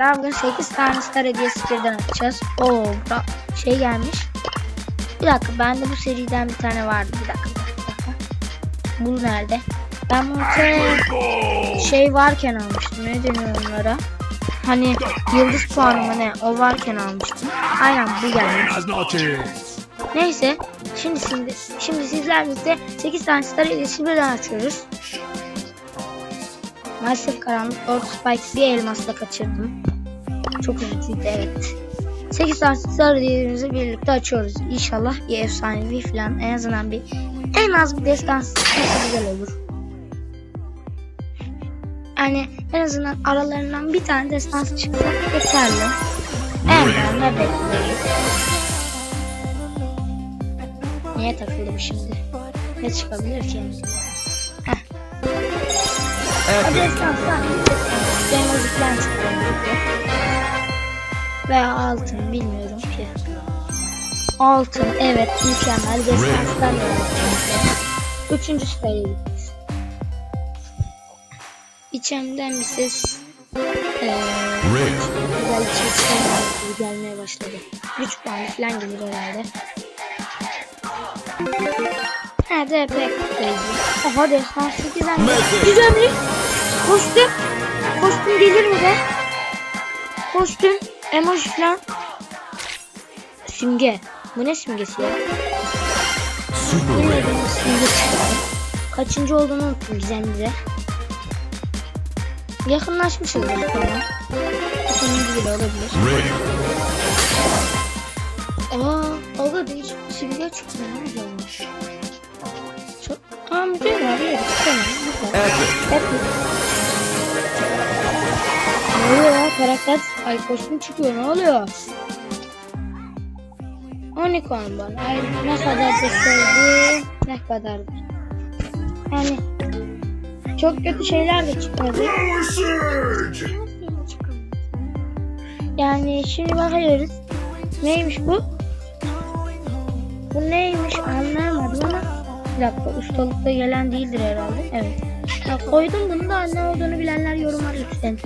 arkadaşlar bugün 8 tane star hediyesi birden açacağız. Oo şey gelmiş. Bir dakika bende bu seriden bir tane vardı. Bir dakika. Bir dakika. Bu nerede? Ben bunu te- şey varken almıştım. Ne deniyor onlara? Hani yıldız puanı mı ne? O varken almıştım. Aynen bu gelmiş. Neyse. Şimdi şimdi şimdi sizlerle birlikte 8 tane star hediyesi birden açıyoruz. Maalesef karanlık Lord Spike bir elmasla kaçırdım. Çok üzücüydü evet. 8 tane star hediyemizi birlikte açıyoruz. İnşallah bir efsanevi falan en azından bir en az bir çıkması güzel olur. Yani en azından aralarından bir tane destansı çıksa yeterli. En ne bekliyoruz. Niye takıldı bu şimdi? Ne çıkabilir ki? Heh. Hadi esanslar. Demozikten çıkıyor. Veya altın bilmiyorum ki. Altın evet mükemmel. Destanslar Üçüncü sıraya gidiyoruz. İçimden bir ses eee Red. güzel bir ses gelmeye- başladı. Güç puanı falan gelir herhalde. Ha DP koydu. Aha destansı gizemli. Gizemli. Kostüm. Kostüm gelir mi be? Kostüm. Emoji falan. Simge. Bu ne simgesi ya? Bir simge. Kaçıncı olduğunu unuttum gizemli de. Yakınlaşmışız ya tamam. Sonuncu bile olabilir. Aa, o da değişik bir simge çıktı. Ne güzel olmuş. Çok... Aa, müdür var. Yedik. Tamam. Güzel. Hep Karakter ay kostüm çıkıyor. Ne oluyor? Unicorn bana. Ay ne kadar da sevdi. Ne kadar. Yani çok kötü şeyler de çıkmadı. Yani şimdi bakıyoruz. Neymiş bu? Bu neymiş anlayamadım ama bir dakika ustalıkta gelen değildir herhalde. Evet. Koydum bunu da ne olduğunu bilenler yorumlar lütfen.